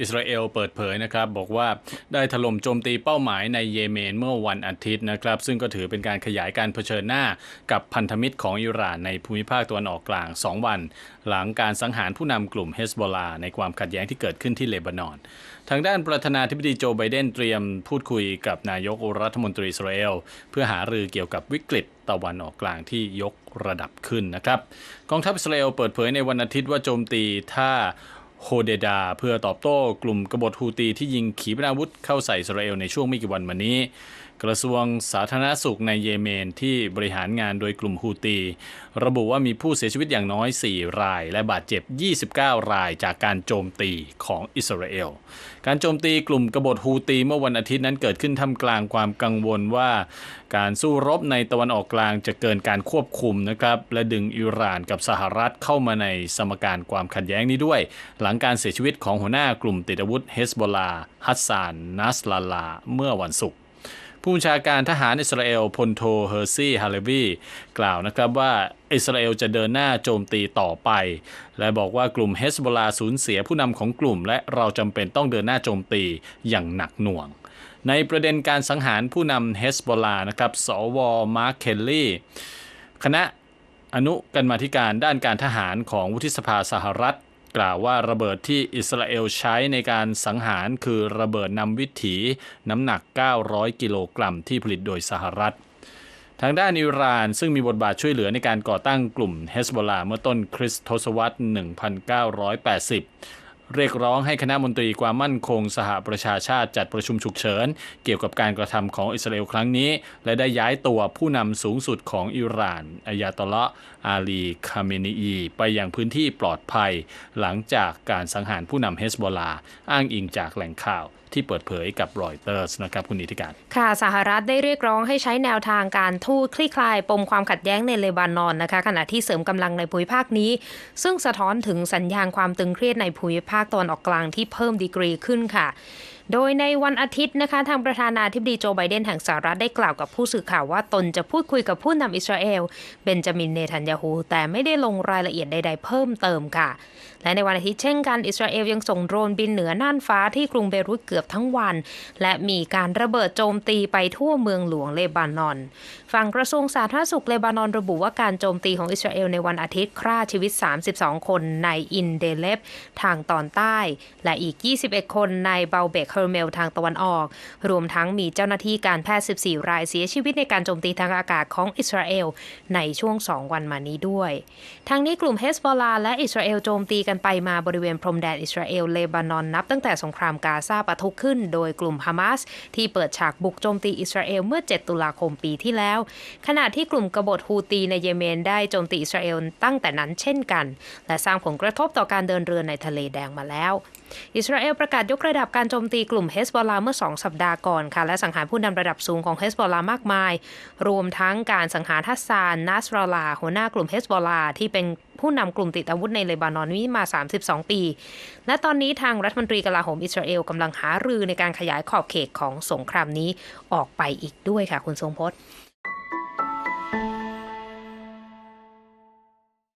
อิสราเอลเปิดเผยนะครับบอกว่าได้ถล่มโจมตีเป้าหมายในเยเมนเมื่อวันอาทิตย์นะครับซึ่งก็ถือเป็นการขยายการเผชิญหน้ากับพันธมิตรของอิหร่านในภูมิภาคตะวันออกกลาง 2 วัน หลังการสังหารผู้นำกลุ่มเฮสบอลาในความขัดแย้งที่เกิดขึ้นที่เลบานอน ทางด้านประธานาธิบดีโจไบเดนเตรียมพูดคุยกับนายกรัฐมนตรีอิสราเอลเพื่อหารือเกี่ยวกับวิกฤตตะวันออกกลางที่ยกระดับขึ้นนะครับ กองทัพอิสราเอลเปิดเผยในวันอาทิตย์ว่าโจมตีท่า โฮเดดา เพื่อตอบโต้กลุ่มกบฏฮูตีที่ยิงขีปนาวุธเข้าใส่อิสราเอลในช่วงไม่กี่วันมานี้ กระทรวงสาธารณสุขในเยเมนที่บริหารงานโดยกลุ่มฮูตี ระบุว่ามีผู้เสียชีวิตอย่างน้อย 4 ราย และบาดเจ็บ 29 รายจากการโจมตีของอิสราเอล การโจมตีกลุ่มกบฏฮูตีเมื่อวันอาทิตย์นั้นเกิดขึ้นท่ามกลางความกังวลว่า การสู้รบในตะวันออกกลางจะเกินการควบคุมนะครับและดึงอิหร่านกับสหรัฐเข้ามาในสมการความขัดแย้งนี้ด้วย หลังการเสียชีวิตของหัวหน้ากลุ่มติดอาวุธเฮสบอลาฮัสซานนัสลาลา เมื่อวันศุกร์ ผู้บัญชาการทหารอิสราเอลพลโทเฮอร์ซี่ฮาเลวีกล่าวนะครับว่าอิสราเอลจะเดินหน้าโจมตีต่อไป และบอกว่ากลุ่มเฮสบอลาสูญเสียผู้นำของกลุ่ม และเราจำเป็นต้องเดินหน้าโจมตีอย่างหนักหน่วง ในประเด็นการสังหารผู้นำเฮสบอลานะครับสวมาร์คเคลลี่คณะอนุกรรมาธิการด้านการทหารของวุฒิสภาสหรัฐ กล่าวว่าระเบิดที่อิสราเอลใช้ในการสังหารคือระเบิดนำวิถีน้ำหนัก 900 กิโลกรัมที่ผลิตโดยสหรัฐ ทางด้านอิหร่านซึ่งมีบทบาทช่วยเหลือในการก่อตั้งกลุ่มเฮสบอลาเมื่อต้นคริสตศตวรรษ 1980 เรียกร้องให้คณะมนตรีความมั่นคงสหประชาชาติจัดประชุมฉุกเฉิน เกี่ยวกับการกระทำของอิสราเอลครั้งนี้ และได้ย้ายตัวผู้นำสูงสุดของอิหร่านอายาตอละอาลีคาเมนีอี ไปยังพื้นที่ปลอดภัย หลังจากการสังหารผู้นำเฮสบอลาอ้างอิงจากแหล่งข่าว ที่เปิดเผยกับรอยเตอร์สนะครับคุณนิติการ ค่ะสหรัฐได้เรียกร้องให้ใช้แนวทางการทูตคลี่คลายปมความขัดแย้งในเลบานอนนะคะ ขณะที่เสริมกำลังในภูมิภาคนี้ ซึ่งสะท้อนถึงสัญญาณความตึงเครียดในภูมิภาคตอนออกกลางที่เพิ่มดีกรีขึ้นค่ะ โดยในวันอาทิตย์นะคะ ทางประธานาธิบดีโจไบเดนแห่งสหรัฐได้กล่าวกับผู้สื่อข่าวว่าตนจะพูดคุยกับผู้นำอิสราเอลเบนจามินเนทันยาฮูแต่ไม่ได้ลงรายละเอียดใด ๆ เพิ่มเติมค่ะ และในวันอาทิตย์เช่นกันอิสราเอลยังส่งโดรนบินเหนือน่านฟ้าที่กรุงเบรุตเกือบทั้งวัน และมีการระเบิดโจมตีไปทั่วเมืองหลวงเลบานอนฝั่งกระทรวงสาธารณสุขเลบานอนระบุว่าการโจมตีของอิสราเอลในวันอาทิตย์ฆ่าชีวิต 32 คนในอินเดเลฟทางตอนใต้ และอีก 21 คนในเบลเบกเฮอร์เมลทางตะวันออก รวมทั้งมีเจ้าหน้าที่การแพทย์ 14 รายเสียชีวิตในการโจมตีทางอากาศของอิสราเอลในช่วง 2 วันมานี้ด้วยทางนี้กลุ่มเฮสบอลาและอิสราเอลโจมตีกันไปมาบริเวณพรมแดนอิสราเอลเลบานอนนับตั้งแต่สงครามกาซาปะทุขึ้น โดยกลุ่มฮามาสที่เปิดฉากบุกโจมตีอิสราเอลเมื่อ 7 ตุลาคมปีที่แล้ว ขณะที่กลุ่มกบฏฮูตีในเยเมนได้โจมตีอิสราเอลตั้งแต่นั้นเช่นกัน และสร้างผลกระทบต่อการเดินเรือในทะเลแดงมาแล้ว อิสราเอลประกาศยกระดับการโจมตีกลุ่มเฮสบอลาเมื่อ 2 สัปดาห์ก่อนค่ะ และสังหารผู้นำระดับสูงของเฮสบอลามากมาย รวมทั้งการสังหารทัสซานนัสราลา หัวหน้ากลุ่มเฮสบอลาที่เป็นผู้นำกลุ่มติดอาวุธในเลบานอนนี้มา 32 ปี และตอนนี้ทางรัฐมนตรีกลาโหมอิสราเอลกำลังหารือในการขยายขอบเขตของสงครามนี้ออกไปอีกด้วยค่ะ คุณทรงพจน์